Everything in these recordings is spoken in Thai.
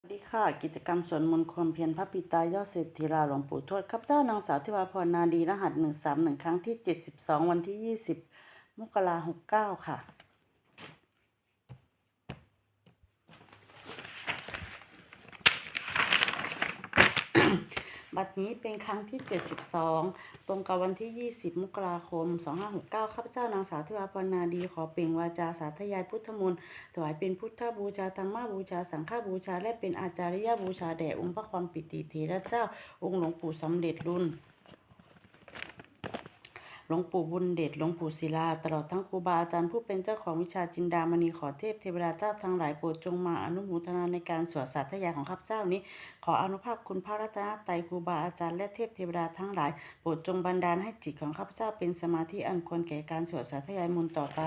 สวัสดีค่ะ กิจกรรมสวนมนต์ความเพียรพระปิตายอดเศรษฐีลาหลวงปู่ทวดข้าพเจ้านางสาวทิวาพรนาดีรหัสหนึ่งสามหนึ่งครั้งที่เจ็ดสิบสองวันที่ยี่สิบมกราหกเก้าค่ะ บัดนี้เป็นครั้งที่ 72 ตรงกับวันที่ 20 มกราคม 2569 ข้าพเจ้านางสาวทิวาพรนาดีขอเปล่งวาจาสาธยายพุทธมนต์ถวายเป็นพุทธบูชาธรรมบูชา สังฆบูชา และเป็นอาจาริยบูชาแด่องค์พระความปิติเถระเจ้า องค์หลวงปู่สำเร็จรุ่น หลวงปู่บุญเดชหลวงปู่ศิลา ตลอดทั้งครูบาอาจารย์ผู้เป็นเจ้าของวิชาจินดามณีขอเทพเทวดาเจ้าทั้งหลายโปรดจงมาอนุโมทนาในการสวดสาธยายของข้าพเจ้านี้ ขออนุภาพคุณพระรัตนตรัยครูบาอาจารย์และเทพเทวดาทั้งหลายโปรดจงบันดาลให้จิตของข้าพเจ้าเป็นสมาธิอันควรแก่การสวดสาธยายมนต์ต่อไป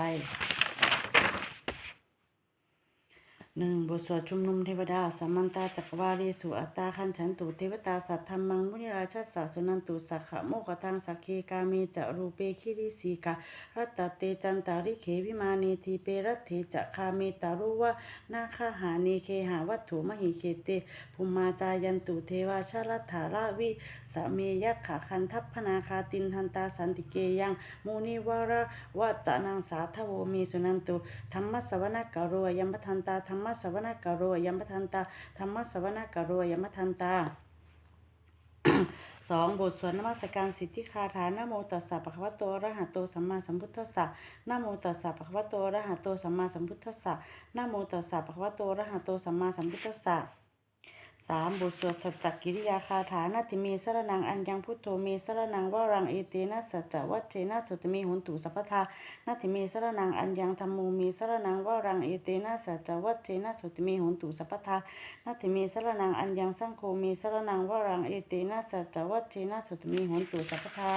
หนึ่งบทสวดชุมนุมเทวดาสัมมันตาจักรวาลีสุอัตตาคันฉันตุเทวตาสัทธรรมังมุนิราชสาสุนันตุสักขะโมกตังสักเคกาเมจะรูเปคิริสีการัตเตจันตาริเขวิมานีทีเปรัตเถจะคาเมตารุวะนาคาหาเนเคหาวัตถุมหิเคเตภุมมาจายันตุเทวาชาลัทธาราวิสเมยักขะคันทัพพนาคาตินทันตาสันติเกยังมุนิวาระวัจนังสาทโวเมสุนันตุธรรมสวนกโรยัมปทันตาธรรมมสวนกโรยมทันตาธรรมสวนกโรยมทันตาสองบทสวดนมัสการสิทธิคาถานโมตัสสะปะคะวะโตระหะโตสัมมาสัมพุทธัสสะนโมตัสสะปะคะวะโตระหะโตสัมมาสัมพุทธัสสะนโมตัสสะปะคะวะโตระหะโตสัมมาสัมพุทธัสสะ สามบทสวดสัจจกิริยาคาถานาติเมสรนังอัญญังพุทโธเมสรนังวรังเอเตนะสัจจวัจเจนะสุตเมหุนตุสัพพทานาติเมสรนังอัญญังธรรมโมเมสรนังวรังเอเตนะสัจจวัจเจนะสุตเมหุนตุสัพพทานาทิเมสรนังอัญญังสังโฆเมสรนังวรังเอเตนะสัจจวัจเจนะสุตมีโหนตุสัพพทา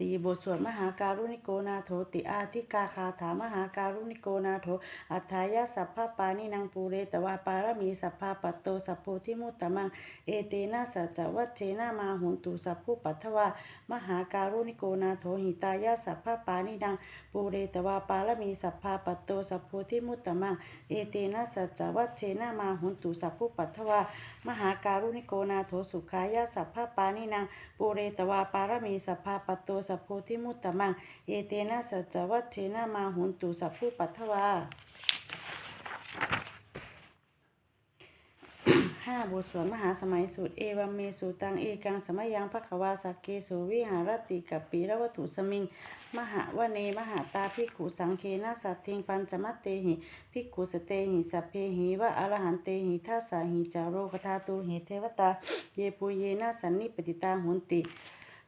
สี่บทสวดมหาการุณิโกนาโถติอาทิกาคาถามหาการุณิโกนาโถอัฏฐายะสัพพปานินังปูเรตวาปารมีสัพพปัตโตสัพโพธิมุตตมังเอเตนะสัจวัจเจนะมาหุนตุสัพพุปัทถวามหาการุณิโกนาโถหิตายะสัพพปานินังปูเรตวาปารมีสัพพปัตโตสัพโพธิมุตตมังเอเตนะสัจวัชเชนะมาหุนตุสัพพุปัทถวามหาการุณิโกนาโถสุขายะสัพพะปานินางปุเรตวาปารมีสัพพะปตัวสัพโพธิมุตตมังเอเตนะสัจวัตเชนะมาหุนตุสัพพุปัทวาาบทสวดมหาสมัยสูตรเอวัมเมสูตังเอกังสมัยยังภควาสักเกสุวิหารติกับปีระวัตถุสมิง มหาวเนมหาตาภิกุสังเคนะสัตถิงปัญจมัตเตหิภิกุสเตหิสัพเพหิวะอรหันเตหิทัสสาหิจาโรคทาตุหิเทวตา เยปุเยนะสันนิปติตาหุนติ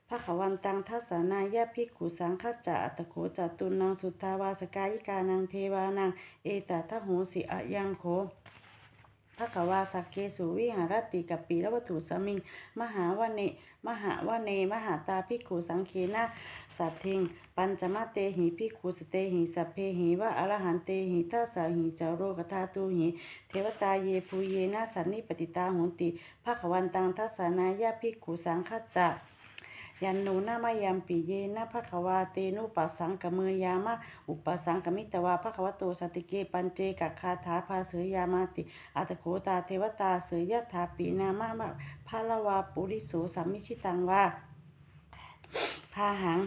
ภควันตังทัสสานายะภิกุสังฆจะอัตโขจตุนังสุทธาวาสกายิกานังเทวานังเอตทะโหสิอะยังโค ภควาสักเคสุวิหารติกับปีรวัตถุสมิง มหาวเน มหาวเน มหาตาพิกขุสังเคนะสัตถิงปัญจมาเตหิพิกขุสเตหิสัพเพหิวะอรหันเตหิทัสสะหิจาโรกธาตุหิ เทวตาเยภูเยนะสันนิปติตาหุนติภควันตังทัสสานายาพิกขุสังฆจัก ยันโนนามายัมปิเยนะภควาเตนุปัสสังกเมยามะอุปสังกมิตวาภควโตสติเกปัญเจกคาถาภาเสยามาติอัตโขตาเทวตาเสยยถาปีนามะมะพาลวาปุริโสสัมมิชิตังวาพาหัง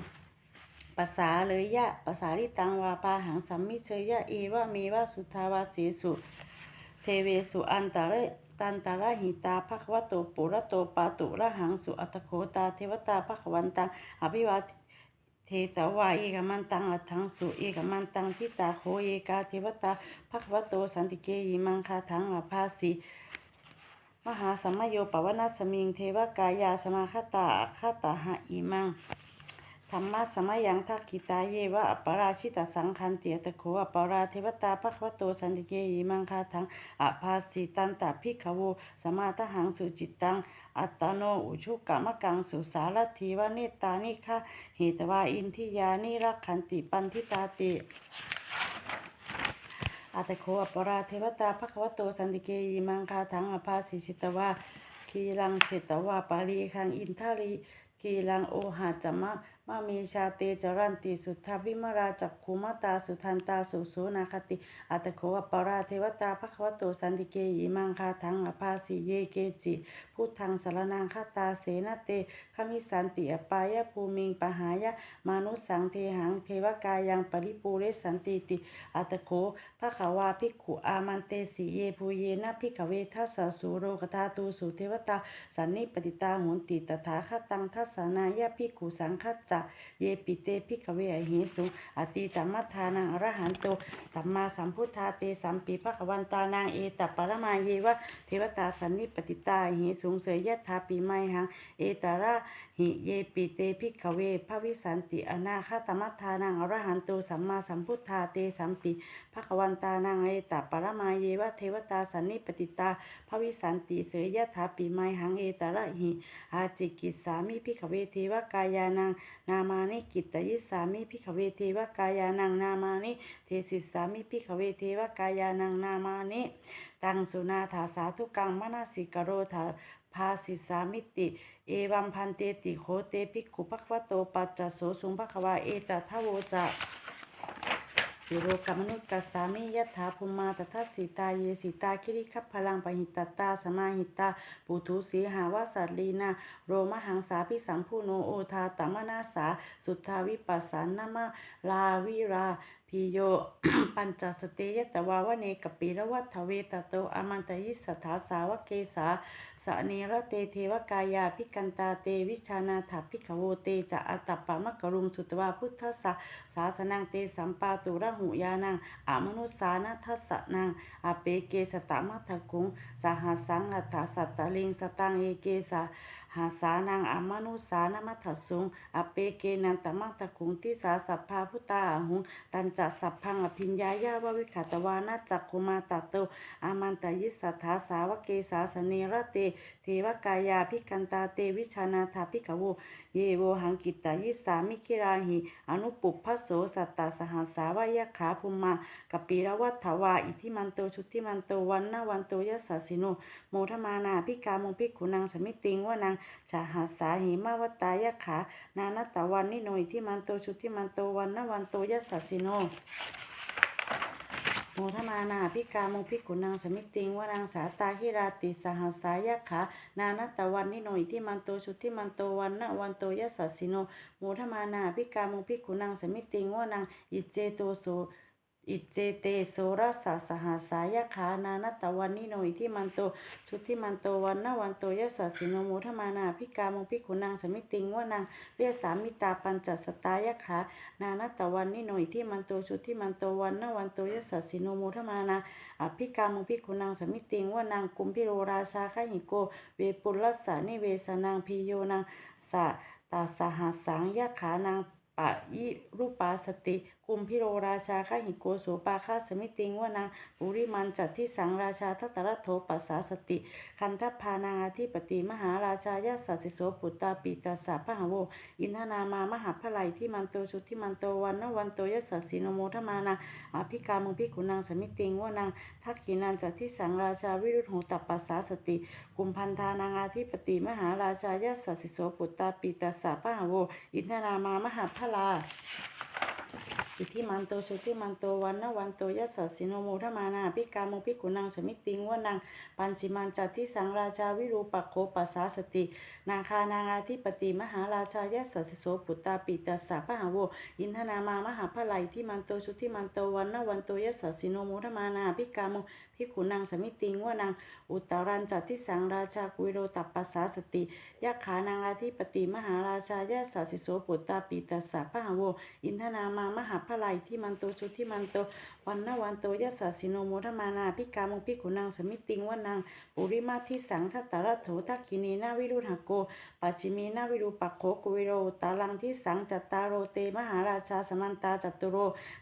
ภาษาเลยยะภาษาลิตังวาปาหังสัมมิเชยยะเอวะเมวะสุทาวาเสสุ เทเวสุอันตะเร ตันตะระหิตาภควโตปุระโตปาตุระหังสุอัตโขตาเทวตาภควันตังอภิวาเทตวาเอกมันตังอัตถังสุเอกมันตังทิตาโคเอกาเทวตาภควโตสันติเกยิมังคาถังอภาสีมหาสัมมโยปวนาสมิงเทวกายาสมาคตาคตาหะอิมัง ธรรมะสมัยยังทักขิตาเยวะอปราชิตสังคันเตียตะโขอัปราเทวตาภควโตสันติเกยมังคาทังอภาสิตันตภิขโวสมาทหังสุจิตตังอัตโนอุชุกรรมกังสุสารทีวเนตานิคะเหตวาอินทิยานิรักขันติปันทิตาติอาตโคอปราเทวตาภควโตสันติเกยมังคาทังอภาสิชิตวาคีลังเสตวาปารีคังอินทารีคีลังโอหาจมะ มามีชาเตจรันติสุทธาวิมราจักขุมตาสุทันตาสุโสนาคติอัตโขอปราเทวตาภควโตสันติเกหิมังคาทังอภาสิเยเกจิพุทธังสารนังคตาเสนเตขมิสันติอปายะภูมิงปหายะมานุสังเทหังเทวกายังปริปูเรสันติติอัตโขภควาภิกขุอามันเตสีเยภูเยนะภิกขเวทัสสุโรกธาตูสุเทวตาสันนิปติตาโหนติตถาคตังทัสสนายะภิกขุสังคจะเยปิเตภิกเวอหิสุอติตมัทธานังอรหันโตสัมมาสัมพุทธาเตสัมปีภควันตานางเอตปรมาเยวะเทวตาสันนิปติตาหิสุงเสยยะถาปีไมหังเอตระหิเยปิเตภิกเวภวิสันติอนาคตมัทธานังอรหันโตสัมมาสัมพุทธาเตสัมปีภควันตานางเอตปรมาเยวะเทวตาสันนิปติตาภวิสันติเสยยะถาปีไมหังเอตระหิอาจิกิสามิภิกเวเทวกายานังนามานิกิตตยิสามิพิขเวเทวกายานังนามานิเทสิสามิพิขเวเทวกายานังนามานิตังสุนาถาสาธุกังมนาสิกโรธาภาสิสามิติ เอวัมพันเตติโคเตภิกขุภควโตปัจจโสสุงภควาเอตทะโวจะ สิโรกมนุษย์กัสามิยถาภูมาตทัสสิตาเยสีตาคิริคัพพลังปหิตตาสมาหิตาปุถุสีหาวาสัตลีนาโรมหังสาพิสัมพูโนโอทาตมนาสาสุทธาวิปัสสานามะลาวิรา พิโย ปัญจสเตยตวาวเนกปีระวัฏเวตโตอมันตยิสถาสาวเกสาสเนรเตเทวกายาพิกันตาเตวิชานาถาพิขโวเตจะอัตตปะมะกรุงสุตวาพุทธสะสาสนังเตสัมปาตุระหุยานังอามนุสานาทัสะนังอเปเกสตามัทกุงสหัสสังอัฏฐสัตตลิงสตังเอเกสา หาสานังอามนุสานามัทสุงอเปเกนันตมัตคุงทิสาสัพพาพุตตาหุงตันจัสัพพังอภิญญายาววิขตวานาจักคุมาตโตอามันตยิสัทธาสาวเกสาสเนระเต เทวกายาพิกันตาเตวิชานาถาพิกโว เยโวหังกิตตายิสามิคิราหิอนุปุพพโสสัตตาสหัสาวายขาภุมมากปีรวัฏวาอิทิมันโตชุติมันโตวันนาวันโตยัสสิโนโมทมานาพิกามงพิกขุนังสมิติงวานังสหัสาหิมาวตายะขา นานตตวันนิโนอิทิมันโตชุติมันโตวันนวันโตยัสสสิโนโมทมานาพิกาโมพิกุนังสมิติงวานังสาตาหิราติสหัสายะขานานัตตวันนิโนอิทิมันโตชุติมันโตวันนวันโตยัสสสิโนโมทมานาพิกาโมพิกุนังสมิติงวานังอิเจโตโส อิเจเตโสรัสสะสหัสายะขานานตตวันนิโนอิทิมันโตชุติมันโตวันนวันโตยัสสะสิโนโมทมานาพิกาโมพิขุนังสมิติงวานังเวสามิตาปัญจสตายะขานานตตวันนิโนอิทิมันโตชุติมันโตวันนวันโตยัสสะสิโนโมทมานาอภิกาโมพิขุนังสมิติงวานังกุมพิโรราชาคหิโก เวปุลัสสานิเวสนังพิโยนังสะตาสหัสสังยะขานังปะยิรูปาสติ กุมพิโรราชาข้าหิโกโสปาคาสมิติงวานังปุริมันจัตที่สังราชาทัตตระโทปัสสาสติ คันทัพพานางอาธิปติมหาราชายาสัสิโสปุตตาปิตาสาพหาโวอินทนามามหาพลัยที่มันโตชุติมันโตวันนวันโตยสสสิโนโมทมานาอภิกามุพิกุนังสมิติงวานังทักขินันจัตที่สังราชาวิรุธโหตัปปัสสาสติกุมพันธานางอาธิปติมหาราชายาสัสิโสปุตตาปิตาสาพหาโวอินทนามามหาพลา อิทิมันโตชุติมันโตวันนวันโตยัสสสิโนโมทมานาพิกาโมพิกุนังสมิติงวนังปันสิมันจัตที่สังราชาวิรูปโคปัสสาสติ นาคานางาธิปติมหาราชายัสสะสิโสปุตตาปิตัสสะพหาโวอินทนามามหาพลัยที่มันโตชุติมันโตวันนวันโตยัสสสิโนโมทมานาพิกาโมพิกุนังสมิติงว่านังอุตตรันจัตที่สังราชากุโรตัปปัสสาสติยักขานางอาธิปติมหาราชายัสสะสิโสปุตตาปิตัสสะพหาโวอินทนามามหาพลัยที่มันโตชุติมันโตวันนวันโตยัสสะสิโนโมทมานาพิกามุพิขุนังสมิติงว่านังปุริมาทิสังทัตตระโถทักขินีนาวิรุหโกปัจิมีนาวิรูปักโขกุวิโรตาลังที่สังจัตตารโรเตมหาราชาสมันตาจัตุโร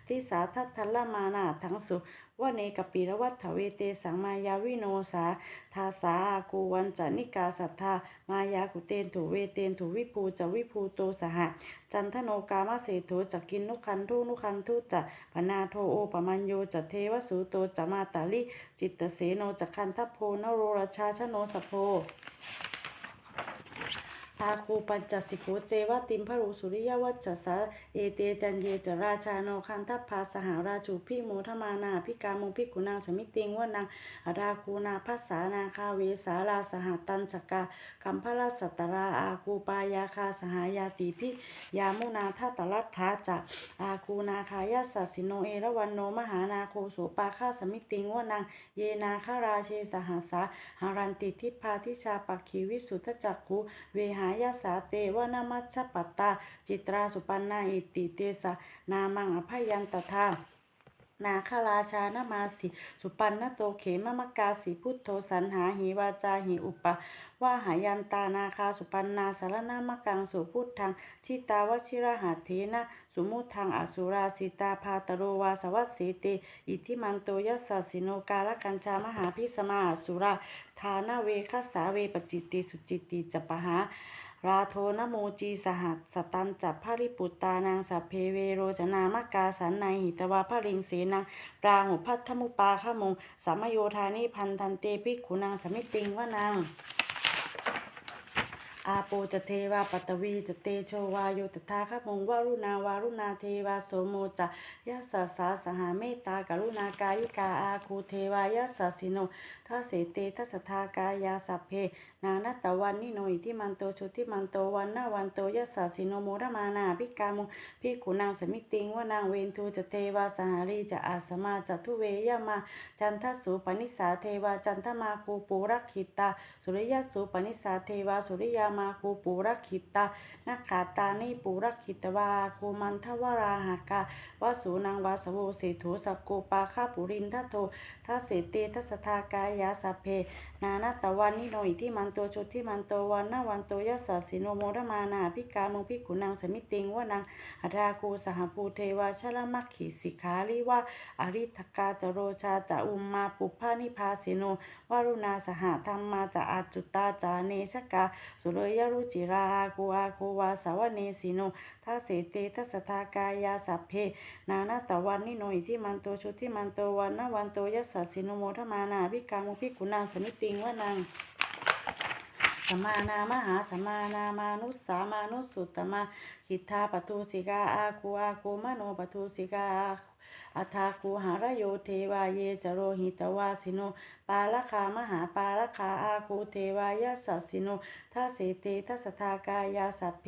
ที่สาทัตทัลมานาทั้งสุว่าเนกปีรวัฏเวเตสังมายาวิโนสาทาสากูวันจานิกาสัทธามายากุเตนถูเวเตนถูวิภูจะวิภูโตสหะจันทโนกามเศโธจักกินนุคันทุนุคันทุจะพนาโทโอปมัญโยจะเทวสุโตจะมาตาลิจิตตเสโนจะคันทัพโพนโรราชาชโนสโพ อาคูปัญจสิกขุเจวติมพรุสุริยวัจสะเอเตจันเยจราชาโนคันทัพพาสหาราชูพิโมทมานาพิกามุพิกุนางสมิติงวนังอาราคูนาภัสสานาคาเวสาราสหตันสกาคัมพราสัตตราอาคูปายาคาสหายาติพิยามุนาทัตตลัทธาจะอาคูนาคายาสัสิโนเอระวันโนมหานาโคโสปาคาสมิติงวนังเยนาคาราเชสหาสาหารันติทิพาทิชาปักขีวิสุทธจักขุเวหายาสาเตวนามัชปัตตา จิตราสุปันนาอิติเตสะนามังอภัยยันตถานาคราชานามาสิสุปันนโตเขมมกาสิพุทโธสันหาหิวาจาหิอุปะว่าหายันตานาคาสุปันนาสารนามกังสุพุทธังชิตาวชิระหัตเถนะสุมุทังอสุราสิตาพาตโรวาสวัสเสเตอิทิมันโตยัสสะสิโนกาลกัญชามหาพิสมาอสุราทานาเวคัสสาเวปจิตติสุจิตติจปหา ราโทนโมจีสหัสสตันจับภริปุตตานางสัพเพเวโรจนามกาสันในหิตวาภริงเสนังปราหุพัทธมุปาขมงสัมโยธานิพันธันเตปิกขุนางสมิติงวะนางอาโปจเทวาปัตวีจเตโชวาโยตถาคมงวารุณาวารุณาเทวาโสโมจะยัสสะสาสหาเมตตากรุณากายิกาอาคูเทวายัสสะสิโนทัสเสเตทัสสทากายาสัพเพ นานัตตวันนิโนอิทิมันโตชุติมันโตวันนาวันโตยัสสะสิโนโมรมานาภิกามุภิขุนางสมิติงว่านางเวนทูจะเทวาสหารีจะอาสมาจะทุเวยามา จันทสุปนิสาเทวาจันทมาคูปูรักขิตา สุริยสุปนิสาเทวาสุริยามาคูปูรักขิตานักขาตานิปูรักขิตวาคูมันทวราหากาวาสูนางวาสโวเสถุสกโกปาคาปุรินทัตโท ทัสเสเตทัสทากายาสัเพ นานาตวันนิโนอิทิมันโตชุติมันโตวันนาวันโตยัสสิโนโมรมานาภิกามุภิกุนางสมิติงวานังอัตราคูสหภูเทวาชลมัคขีสิกขาลิวาอริทกาจโรชาจะอุมมาปุพานิพาสิโนวารุณาสหธรรมมาจะอาจุตาจาเนชกาสุรยรุจิราอากูอาคูวาสาวเนสิโนทัสเสเตทัสทากายาสัเพ นานาตวันนิโนอิทิมันโตชุติมันโตวันนาวันโตยัสสะสินโมทมานาพิกามุพิกุนางสมิติงวนังสมานามหาสมานามานุสสามานุสุตตมาคิทธาปทุสิกาอาคูอาคูมโนปทุสิกาอาทาคูหารโยเทวาเยจโรหิตวาสิโน ปาลคามหาปาลคาอาคูเทวายาสัสสิโนทัสเตทัสทากายาสัพเพ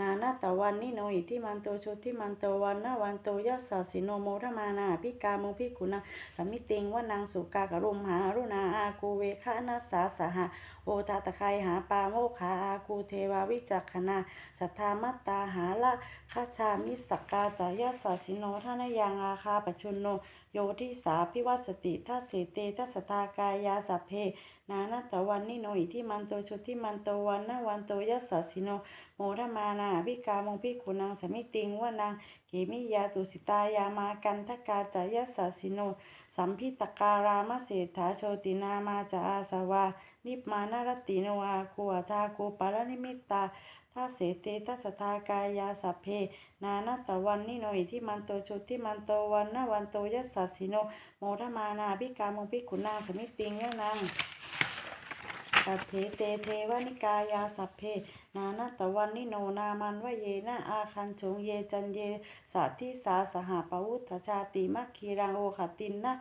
นานาตวันนิโนอิทิมันโตชุติมันโตวันนาวันโตยัสสะสิโนโมรมานาภิกามุภิกขุนาสมิติงวนังสุกากรุมหารุณาอาคูเวคะนัสสาสหะโอทาตะไคหาปาโมขาอาคูเทวาวิจักขณาสัทธามัตตาหาละคาชามิสกกาจายาสสิโนทานยังอาคาปชุนโน โยทิสาพิวัสติทัสเสเตทัสสทากายาสัพเพ นานาตวันนิโนอิทิมันโตชุติมันโตวันนาวันโตยัสสสิโน โมทมานาภิกามงภิขุนังสมิติงวนังเกมิยาตุสิตายามากันทกาจายาสสิโน สัมพิตการามเศรษฐาโชตินามาจาอาสวานิพมานารติโนอาคูอัทาโกปารนิมิตตา ทัสเสเตทัสทากายาสัพเพ นานาตวันนิโนอิทิมันโตชุติมันโตวันนวันโตยัสสัสิโน โมทมานาภิกามงภิขุนางสมิติงวนังปัทเทเตเทวนิกายาสัพเพ นานาตวันนิโนนามันวะเยนะอาคันชงเยจันเยสัทธิสาสหปวุฒชาติมัคคีรังโอขตินนะ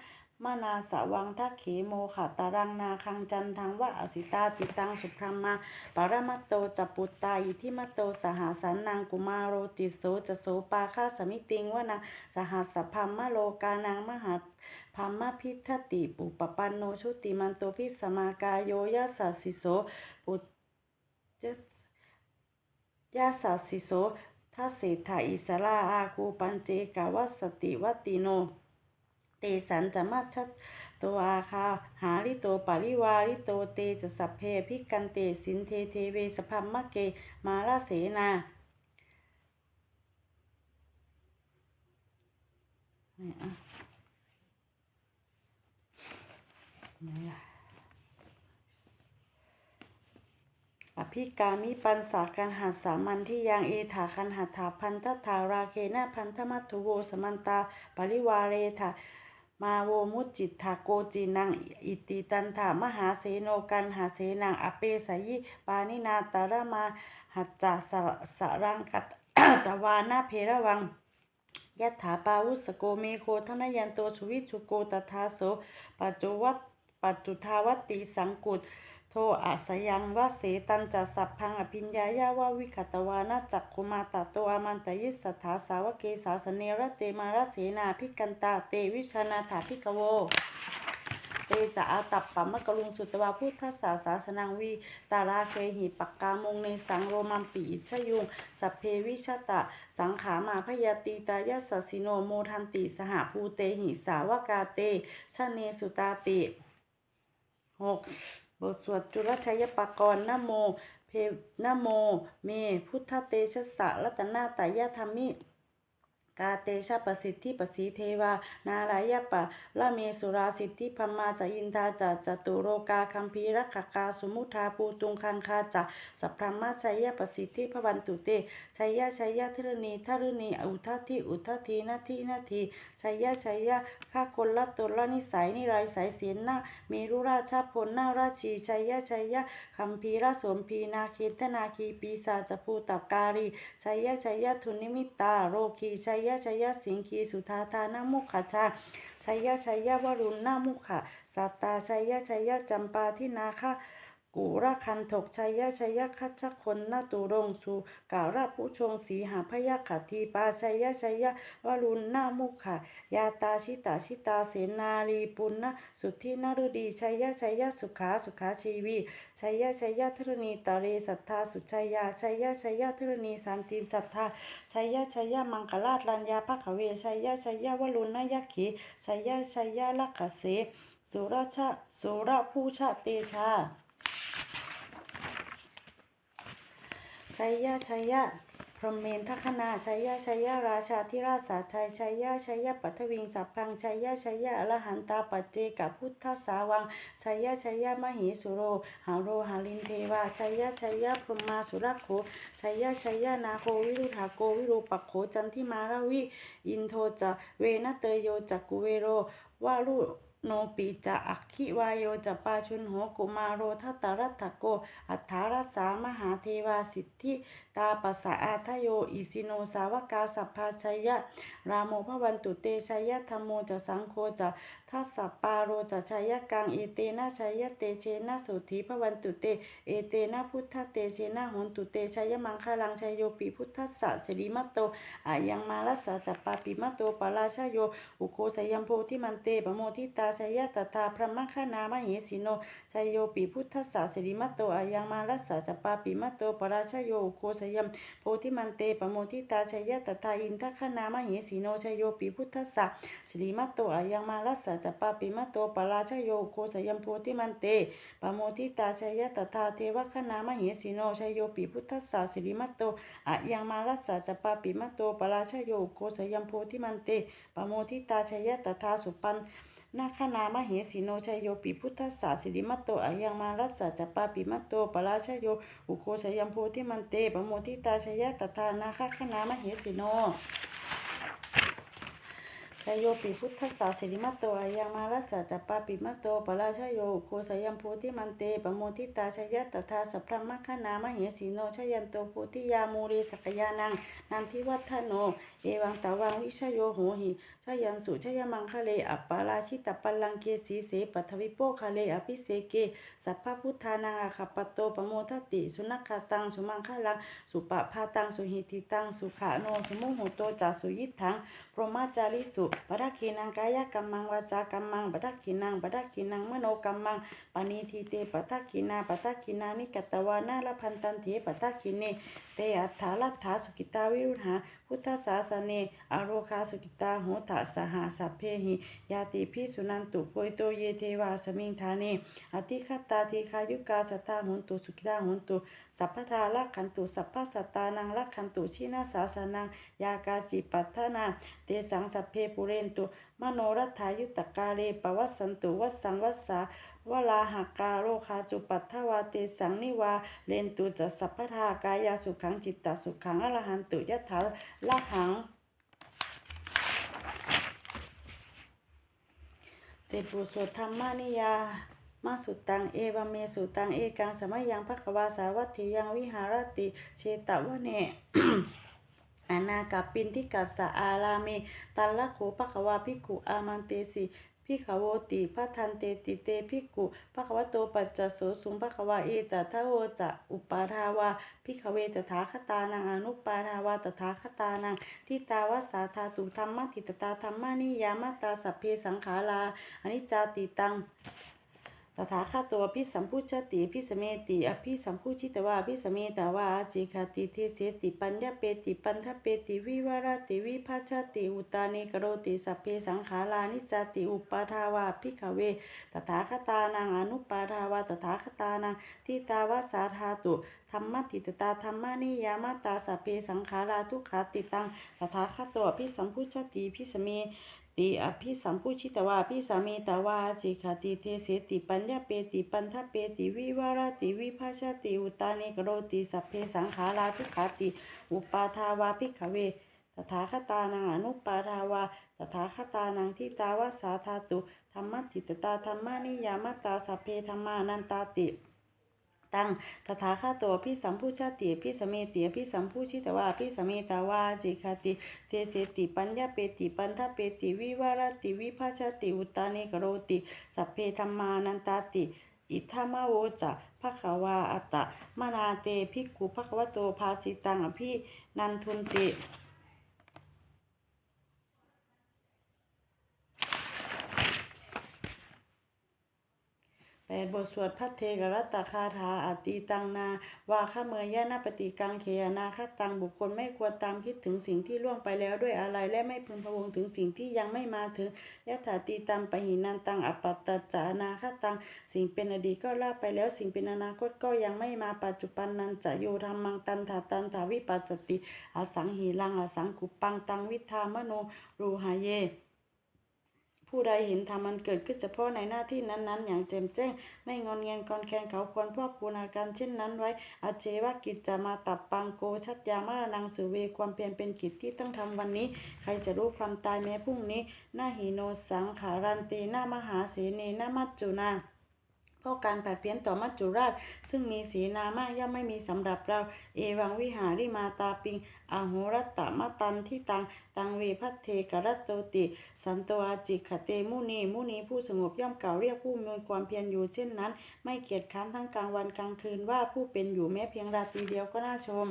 มานาสวังทักเขโมขะตารังนาคังจันทังวะอสิตาติตังสุพรหมาปรมัตโตจปุตตาอิทิมัตโตสหสันนางกุมารโรติโสจะโสปาคาสมิติงวะนางสหัสพัมมะโลกานางมหัตพัมมพิทติปุปปันโนชุติมันโตพิสมากาโยยัสสสสิโสปุจยาสัสสิโสทัสเสถาอิสราอาคูปัญเจกาวัสสติวัติโน เตสันจะมัชชะตัวอาคาหาริโตปาริวาริโตเตจะสัพเพพิกันเตสินเทเทเวสพัมมะเกมาลาเสนานี่อะไหนล่ะอภิกามิปันสากันหัสสามันที่ยังเอถาคันหัตถาพันทธาราเคนะพันธมัตถุโวสมันตาปริวาเรถา มาโวมุจิตถาโกจินังอิติตันถามหาเสโนกันหาเสนังอเปสยิปานินาตาระมาหัจจาสระสรังกัตตวานาเพระวังยัตถาปาวุสโกเมโคทนยันโตชุวิชุโกตถาโสปัจจุวัตปัจจุทาวัตติสังกุต โทอาสยังวะเสตันจะสัพพังอภิญญายาวาวิคตวานาจักคุมาตโตอามันตยิสถาสาวเกสาสเนระเตมาระเสนาพิกันตาเตวิชนาถาพิกโวเตจะอาตับปัมมะกลุงสุตวาพุทธศาสาสนังวีตาราเคหิปักกามงในสังโรมัมปีอิชยุงสัพเพวิชตะ สังขามาพยาตีตายสสสิโนโมทันติสหภูเตหิสาวกาเตชะเนสุตาติหก บทสวดจุลชัยปกรณ์นโม เพนโม เม พุทธเตชะสะรัตนาตายธรรมิกาเตชะประสิทธิประสีเทวา นารายปะละเมสุราสิทธิพมมาจะอินทาจะจตุโรกาคัมภีรักกาสมุทาภูตุงคังคาจะสัพพรหมาชัยยะประสิทธิพวันตุเตชัยยะชัยยะทรณีทรณีอุทัทีอุทัทีนาทีนาทีชัยยะชัยยะข้าคนละตนละนิสัยนิไรสายเสียนหน้าเมรุราชาพลหน้าราชีชัยยะชัยยะคัมภีระสวมพีนาคินทนาคีปีศาจภูตับการีชัยยะชัยยะทุนิมิตา โรคีชัยยะชัยยะสิงคีสุธาทานามุขชาชัยยะชัยยะวรุณนามุขะสัตตาชัยยะชัยยะจำปาทินาคะ กุระคันถกชัยยะชัยยะคัจฉคนนาตุรงสุการะผู้ชงสีหาพยาขัดทีปาชัยยะชัยยะวรุณนามุขะยาตาชิตาชิตาเสนาลีปุณนะสุทธินฤดีชัยยะชัยยะสุขาสุขาชีวีชัยยะชัยยะธรณีตาเรสัทธาสุชัยยาชัยยะชัยยะธรณีสันตินสัทธาชัยยะชัยยะมังคลาตรัญญาภคเวชัยยะชัยยะวรุณนยักขีชัยยะชัยยะลักขเสสุรชะสุรภูชะเตชา ชัยยะชัยยะพรหมเมนทคนาชัยยะชัยยะราชาธิราชสาชัยชัยยะชัยยะปัทวิงสัพพังชัยยะชัยยะอรหันตาปัจเจกพุทธสาวังชัยยะชัยยะมหิสุโรหาโรหาลินเทวาชัยยะชัยยะพรหมาสุรักโขชัยยะชัยยะนาโควิรุธาโกวิรูปักโขจันทิมาราวิอินโทจะเวนเตโยจักกุเวโรวารุ โนปีจะอักขิวายโยจะปาชุนโหกุมารโรทัตตรัตถโก อัฏฐารสามหาเทวาสิทธิ ตาปัสสะอาทโย อิสิโนสาวกาสัพพาชัยยะรามโมพวันตุเตชัยยะธรรมโมจะสังโฆจะทัสสะปาโรจะชัยยะกังเอเตนะชัยยะเตเชนะสุธีพวันตุเต เอเตนะพุทธเตเชนะโหนตุเตชัยยะมังคลังชัยโยปิพุทธัสสะสิริมัตโตอายังมารัสสะจัปปาปิมัตโตปาราชโย อุโคสยัมโพธิมันเตปโมทิตาชัยยะตถาพระมัคคณามเหสิโนชัยโยปิพุทธัสสะสิริมัตโตอายังมารัสสะจัปปาปิมัตโตปาราชโยอุโคสยมโพธิมันเตปโมทิตาชัยยะตถาอินทคณามเหสิโนชัยโยปิพุทธัสสะสิริมัตโตอายังมารัสสะจัปปาปิมัตโตปราชโยโคสยมโพธิมันเตปโมทิตาชัยยะตถาเทวคณามเหสิโนชัยโยปิพุทธัสสะสิริมัตโตอายังมารัสสะจัปปาปิมัตโตปราชโยโคสยมโพธิมันเตปโมทิตาชัยยะตถาสุปัน นาคานามเหสีโนชัยโยปิพุทธสสาสิริมัตโตอายังมารัสสะจัปปาปิมัตโตปราชโยอุโคชยัมโพธิมันเตปโมทิตาชยตถานาคคานามเหสีโนชัยโยปิพุทธสาสิริมัตโตอายังมารัสสะจัปปาปิมัตโตปราชโยอุโคสยัมโพธิมันเตปโมทิตาชยตถาสัพพะมัคคานามเหสีโนชยันโตโพธิยามูเรสกยานังนันทิวัฒโน เอวังตาวังวิชโยโหหิ ยันสุชยมังคะเลอัปปาราชิตปัลลังเกสีเสปัทวิโปคะเลอภิเสเกสัพพพุทธานังอาคปปโตปโมทติ สุนัขตังสุมังคะลังสุปะพาตังสุหิติตังสุขาโนสุมุโหโตจาสุยิทังพรหมาจาริสุปรักขีนังกายกัมมังวาจากัมมังปรักขีนังปรักขีนังมโนกัมมังปณิทีเตปทักขีนาปทักขีนานิกัตตวานาลพันตันเถปทักขีเนเตอัฏฐาลัทธาสุกิตาวิรุหา พุทธศาสเนอโรคาสุกิตาโหตสหาสัพเพหิยาติพิสุนันตุโพยโตเยเทวาสมิงธาเนอติคตาทีคายุกาสตาโหนตุสุกิตาโหนตุสัพพทาลักขันตุสัพพสัตตานังลักขันตุชินาสาสนังยากาจิปัฏฐานาเตสังสัพเพปุเรนตุมโนรัฐายุตตกาเลปวัสสันตุวัสสังวัสสา วลาหากาโรคาจุปัฏฐวาเตสังนิวาเลนตุจะสัพพทากายาสุขังจิตตสุขังอรหันตุยะถาละหังเจ็ดบทสวดธรรมานิยามาสุตังเอวเมสุตังเอกังสมัยยังภควาสาวัตถิยังวิหารติเชตวะเนอนากับปินทิกัสสะอาราเมตัลละโขภควาภิกขุอามันเตสิ พิขาวติพัทันเตติเตภิกขุภควโตปัจจโสสุงพัควาเอตทะโวจะอุปาทาวาพิขเวตถาคตานังอนุปาทาวาตถาคตานังทิตาวสาธาตุธรรมทิตตาธรรมานิยามตาสัพเพสังขาราอนิจจติตัง ตถาคตวพิสัมพุชติพิสเมติอภิสัมพุชิตวาพิสเมตวาอาจิคติเทเสติปัญญาเปติปันทเปติวิวารติวิภัชติอุตานิกโรติสัพเพสังขารานิจติอุปาทาวาพิขเวตถาคตานังอนุปาทาวาตถาคตานังทิตาวาสาธาตุธรรมติตตาธรรมานิยามาตาสัพเพสังขาราทุกขาติตังตถาคตัวพิสัมพุชติพิสเม ติอภิสัมพุชิตวาพิสามีตวาจิขติเทเสติปัญญาเปติปันทเปติวิวารติวิภาชติอุตานิกโรติสัพเพสังขาราทุขาติ อุปาทาวาภิกขเวตถาคตานังอนุปาทาวาตถาคตานังทิตาวาสาธาตุธรรมติตตาธรรมานิยามตตาสัพเพธรรมานันตาติ ตังตถาคตพิสัมพุชาติพิสเมติพิสัมพุชิตวาพิสเมตาวาจิคติ เทเสติปัญญาเปติปันทเปติวิวารติวิภาชติอุตานิกโรติ สัพเพธรรมานันตาติ อิทัมโวจะภะคะวาอัตตะมนาเตภิกขุภะคะวะโตภาสิตังอภินันทุนติ แปดบทสวดพัทเทกรัตตคาถาอาตีตังนาวาขเมยยะนาปฏิกังเขยนาคตังบุคคลไม่ควรตามคิดถึงสิ่งที่ล่วงไปแล้วด้วยอะไรและไม่พึงพะวงถึงสิ่งที่ยังไม่มาถึงยะถาตีตังปหินันตังอปปัตตจานาคตัง สิ่งเป็นอดีตก็ล่าไปแล้วสิ่งเป็นอนาคตก็ยังไม่มาปัจจุบันนันจะโยธรรมังตันถาตันถาวิปัสสติอสังหีลังอสังกุปปังตังวิธามโนรูหาเย ผู้ใดเห็นธรรมมันเกิดขึ้นเฉพาะในหน้าที่นั้นๆ อย่างแจ่มแจ้ง ไม่งอนเงียนกอนแคนเขาควรพอกพูนอาการเช่นนั้นไว้อาเจวกิจจะมาตับปังโกชัดยามรนังสือเวความเปลี่ยนเป็นกิจที่ต้องทำวันนี้ ใครจะรู้ความตายแม้พรุ่งนี้หน้าหิโนสังขารันตีหน้ามหาเสนีหน้ามัจจุนา ราะการแปดเพี้ยนต่อมัจจุราช ซึ่งมีสีนามากย่อมไม่มีสำหรับเรา เอวังวิหาริมาตาปิงอโหรัตตมตันที่ตัง ตังเวพัทเทกรัตโตติ สันตอาจิขเตมุนีมุนีผู้สงบย่อมเก่าเรียกผู้มีความเพียรอยู่เช่นนั้น ไม่เกียจค้านทั้งกลางวันกลางคืนว่าผู้เป็นอยู่แม้เพียงราตรีเดียวก็น่าชม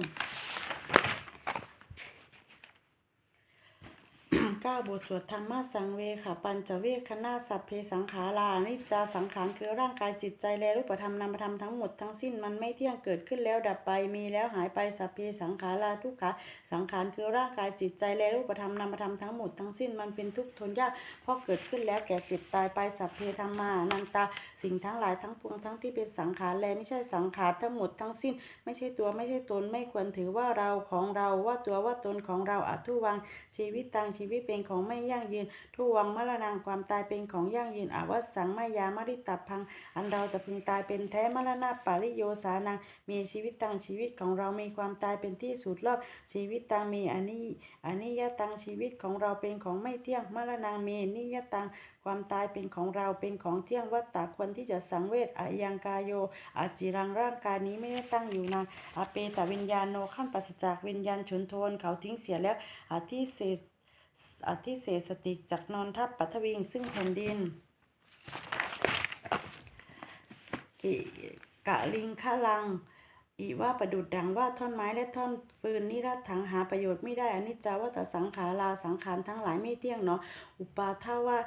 เก้าบทสวดธรรมสังเวค่ะปัญจเวคณาสัพเพสังขารานิจาสังขารคือร่างกายจิตใจและรูปธรรมนามธรรมทั้งหมดทั้งสิ้นมันไม่เที่ยงเกิดขึ้นแล้วดับไปมีแล้วหายไปสัพเพสังขาราทุกขะสังขารคือร่างกายจิตใจและรูปธรรมนามธรรมทั้งหมดทั้งสิ้นมันเป็นทุกข์ทนยากเพราะเกิดขึ้นแล้วแก่เจ็บตายไปสัพเพธรรมานันตาสิ่งทั้งหลายทั้งปวงทั้งที่เป็นสังขารและไม่ใช่สังขารทั้งหมดทั้งสิ้น ไม่ใช่ตัวไม่ใช่ตนไม่ควรถือว่าเราของเราว่าตัวว่าตนของเราอาทุวังชีวิตตังชีวิตเป็นของไม่ยั่งยืน ทุวังมรณงความตายเป็นของยั่งยืนอาวสังมายามริตับพัง อันเราจะพึงตายเป็นแท้มรณะปาริโยสานัง มีชีวิตตังชีวิตของเรามีความตายเป็นที่สุดรอบชีวิตตังมีอนิอนิยตังชีวิตของเราเป็นของไม่เที่ยงมรณังมีนิยตังความตายเป็นของเราเป็นของเที่ยงวัตตะควรที่จะสังเวชอายังกายโยอาจิรังร่างกายนี้ไม่ได้ตั้งอยู่นานอาเปตวิญญาณโนขั้นปราศจากวิญญาณฉุนโทนเขาทิ้งเสียแล้วอาทิเศษ อาทิเศษสติจากนอนทับปัทวิงซึ่งแผ่นดินกิกะลิงคะลัง อีว่าประดุดดังว่าท่อนไม้และท่อนฟืนนิรัตถังหาประโยชน์ไม่ได้อนิจจาวัตสังขาราสังขารทั้งหลายไม่เที่ยงเนาะอุปาทาว่า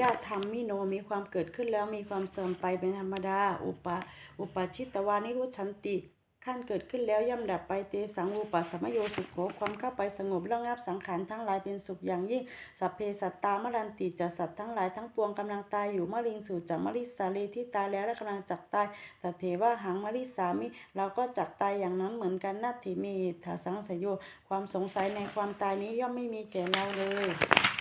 ญาติธรรมมิโนมีความเกิดขึ้นแล้วมีความเสื่อมไปเป็นธรรมดา อุปาอุปาชิตวานิรุชันติ ขั้นเกิดขึ้นแล้วย่ำดับไปเตสังอุปัสสมโยสุขโขความเข้าไปสงบระงับสังขารทั้งหลายเป็นสุขอย่างยิ่ง สัพเพสัตตามรันติจัสัตว์ทั้งหลายทั้งปวงกำลังตายอยู่มะลิงสู่จักมะลิสาลีที่ตายแล้วและกำลังจักตายแต่เทว่าหังมะลิสามิเราก็จักตายอย่างนั้นเหมือนกันนัตถิมีถาสังสยโยความสงสัยในความตายนี้ย่อมไม่มีแก่เราเลย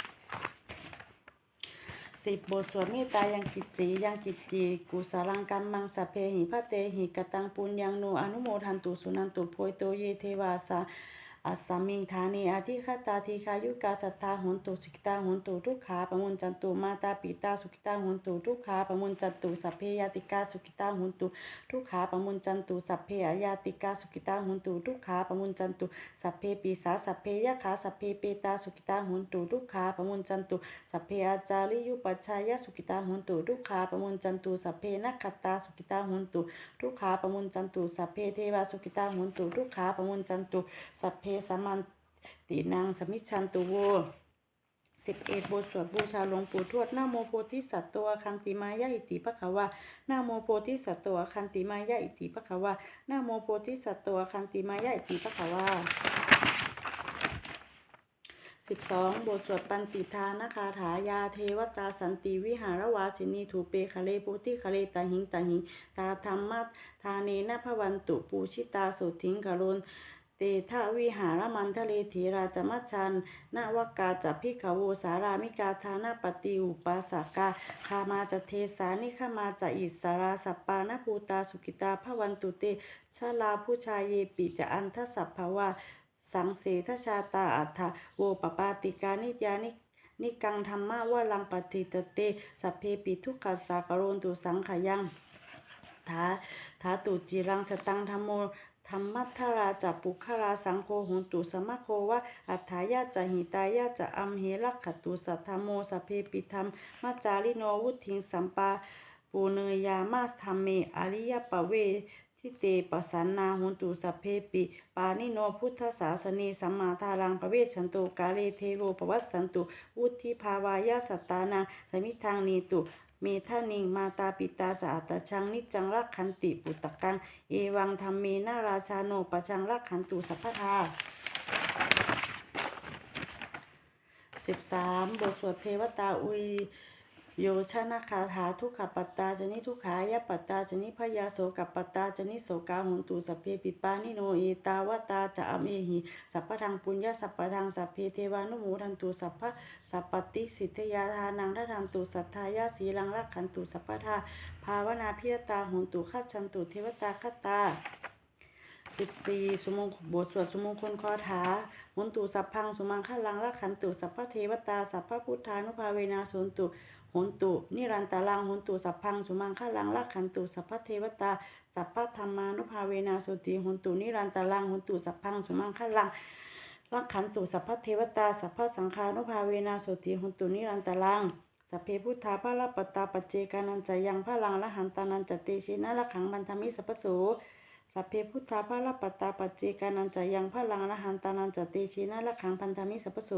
สิบบทสวดเมตตายังกิจจียังกิจจีกุสารังกัมมังสเพหิพะเตหิกตังปุญญังโนอนุโมทันตุสุนันตุโพยโตเยเทวาสา อัสสมิงธานีอาทิคตาทีคายุกาสัทธาหุนตุสุขิตาหุนตุทุกขาปมุนจันตุมาตาปิตาสุขิตาหุนตุทุกขาปมุนจันตุสัพเพยติกาสุขิตาหุนตุทุกขาปมุนจันตุสัพเพยาติกาสุขิตาหุนตุทุกขาปมุนจันตุสัพเพปีสาสัพเพยขาสัพเพเปตาสุขิตาหุนตุทุกขาปมุนจันตุสัพเพอาจาริยุปัชชายสุขิตาหุนตุทุกขาปมุนจันตุสัพเพนักขตาสุขิตาหุนตุทุกขาปมุนจันตุสัพเพเทวาสุขิตาหุนตุทุกขาปมุนจันตุสัพเพสมมันตินังสมิชันตุโวสิบเอ็ดบทสวดบูชาหลวงปู่ทวดนาโมโพธิสัตว์ตัวคันติมายะอิติปะคะวะนาโมโพธิสัตว์ตัวคันติมายะอิติปะคะวะนาโมโพธิสัตว์ตัวคันติมายะอิติปะคะวะสิบสองบทสวดปันติทานาคาถายาเทวตาสันติวิหารวาสินีถูเปคะเลปุติคะเลตาหิงตาหิงตาธรรมัตทาเนนะพวันตุปูชิตาสุทิงกรุณ ตทวิหารมันทะเลเถราจมัชันนาวกาจัพิขโวสารามิกาธานาปฏิอุปาสากาคามาจะเทสานิขมาจะอิสราสัปปานภูตาสุกิตาพวันตุเตชาลาผู้ชายเยปิจะอันทสัพภวาสังเสทชาตาอัฏฐโวปปาติกานิยานินิกังธรรมะวะลังปฏิตเตสัพเพปิทุกขัสสะกโรนตุสังขยังทาทาตุจิรังสตังธรรมโม ธรรมัทธราจัปุคราสังโฆหุนตุสมะโควะอัฏฐายาจะหิตายาจะอัมเหลักขตุสัทธโมสเพปิธรรมมัจจาริโนวุทิงสัมปาปูเนยามาสธรรมเมอริยปเวทิเตปสันนาหุนตุสัพเพปิ ปานิโนพุทธศาสนีสัมมาทารังประเวชันตุกาเลเทโวปวัสสันตุวุธิภาวายาสัตตานาสมิทางนีตุ เมธานิงมาตาปิตาสะอัตชังนิจจังรักขันติปุตตะกัง เอวังธรรมเมนาราชาโนปะชังรักขันตุสัพพทาสิบสามบทสวดเทวตาอุย โยชนะคาถาทุกขปัตตาจนิทุกขายปัตตาจนิพยาโสกปัตตาจนิโสกาหุนตุสัพเพปิปานิโนเอตาวตาจะอเมหิสัพพทังปุญญาสัพพทังสัพเพเทวานุโมทันตุสัพพะสัพปติสิทธยาทานังทัทันตุสัทธายาสีลังรักขันตุสัพพทาภาวนาพิยตาหุนตุขัดชันตุเทวตาคตาสิบสี่สุมงบทสวดสุมงคลคอถาหุนตุสัพพังสุมังคลังรักขันตุสัพพะเทวตาสัพพะพุทธานุภาเวนาสนตุ หนตุ นิรันตาลังหนตุสัพพัง สุมังคลังรักขันตุสัพพเทวตา สัพพธรรมานุภาเวนาสุติหนตุ นิรันตาลังหนตุสัพพัง สุมังคลังรักขันตุสัพพเทวตา สัพพสังฆานุภาเวนาสุติหนตุนิรันตาลังสัพเพพุทธาภะละปตาปัจเจกานันจะยังพระลังละหันตานันจเตชินะละขังบันทมิสัพพโสสัพเพพุทธาภะละปัตตาปัจเจกานันจะยังพระลังละหันตานันจเตชินะละขังพันธมิสัพพโส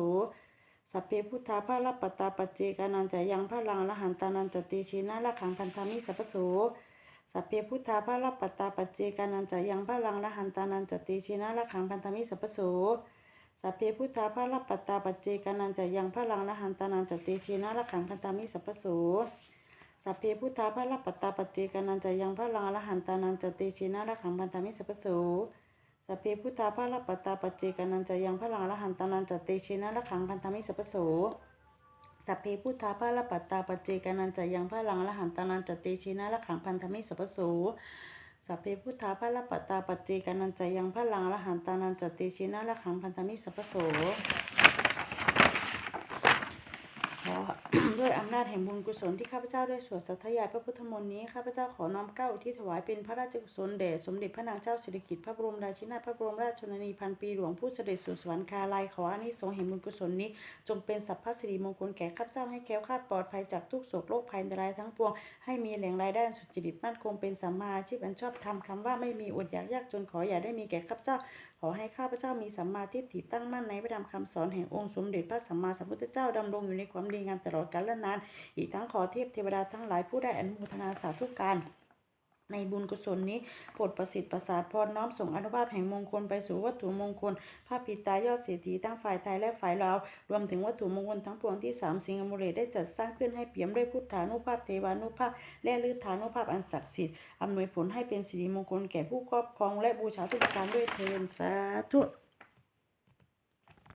สัพเพพุทธาภะละปัตตาปจเจกานันจะยังพระลังละหันตานันจเตชินะละขังพันธมิสัพพโสสัพเพพุทธาภะละปัตตาปจเจกานันจะยังพระลังละหันตานันจเตชินะละขังพันธมิสัพพโสสัพเพพุทธาภะละปัตตาปจเจกานันจะยังพระลังละหันตานันจเตชินะละขังพันธมิสัพพโสสัพเพพุทธาภะละปัตตาปจเจกานันจะยังพระลังละหันตานันจเตชินะละขังพันธมิสัพพโส สัพเพพุทธาภะละปัตตาปจเจกานันจะยังพระลังละหันตานันจเตชินะละขังพันธมิสัพโสสัพเพพุทธาภะละปัตตาปจเจกานันจะยังพระลังละหันตานันจเตชินะละขังพันธมิสัพโสสัพเพพุทธาภะละปัตตาปจเจกานันจะยังพระลังละหันตานันจเตชินะละขังพันธมิสัพพโสขอ ด้วยอำนาจแห่งบุญกุศลที่ข้าพเจ้าได้สวดสัทยายพระพุทธมนต์นี้ข้าพเจ้าขอน้อมเกล้าอุที่ถวายเป็นพระราชกุศลแด่สมเด็จพระนางเจ้าสิริกิติ์พระบรมราชินีนาพระบรมราชชนนีพันปีหลวงผู้เสด็จสู่สวรรคาลัยขออานิสงส์แห่งบุญกุศลนี้ จงเป็นสัพพสิริมงคลแก่ข้าพเจ้าให้แคล้วคลาดปลอดภัยจากทุกโศกโรคภัยอันตรายทั้งปวง ให้มีแหล่งรายได้สุจริตมั่นคงเป็นสัมมาอาชีพอันชอบธรรมคำว่าไม่มีอดอยากยากจนขออย่าได้มีแก่ข้าพเจ้าขอให้ข้าพเจ้ามีสัมมาทิฏฐิตั้งมั่นในพระธรรมคำสอนแห่งองค์สมเด็จพระสัมมาสัมพุทธเจ้าดำรงอยู่ในความดีงามตลอดกาลนาน อีกทั้งขอเทพเทวดาทั้งหลายผู้ได้อนุโมทนาสาธุการ ในบุญกุศลนี้โปรดประสิทธิ์ประสาทพรน้อมส่งอนุภาพแห่งมงคลไปสู่วัตถุมงคลพระปิตายอดเศรษฐีทั้งฝ่ายไทยและฝ่ายลาวรวมถึงวัตถุมงคลทั้งปวงที่สามสิงห์มุเรได้จัดสร้างขึ้นให้เปี่ยมด้วยพุทธานุภาพเทวานุภาพ และฤทธานุภาพอันศักดิ์สิทธิ์อำนวยผลให้เป็นสิริมงคลแก่ผู้ครอบครองและบูชาทุกการด้วยเทินสาธุ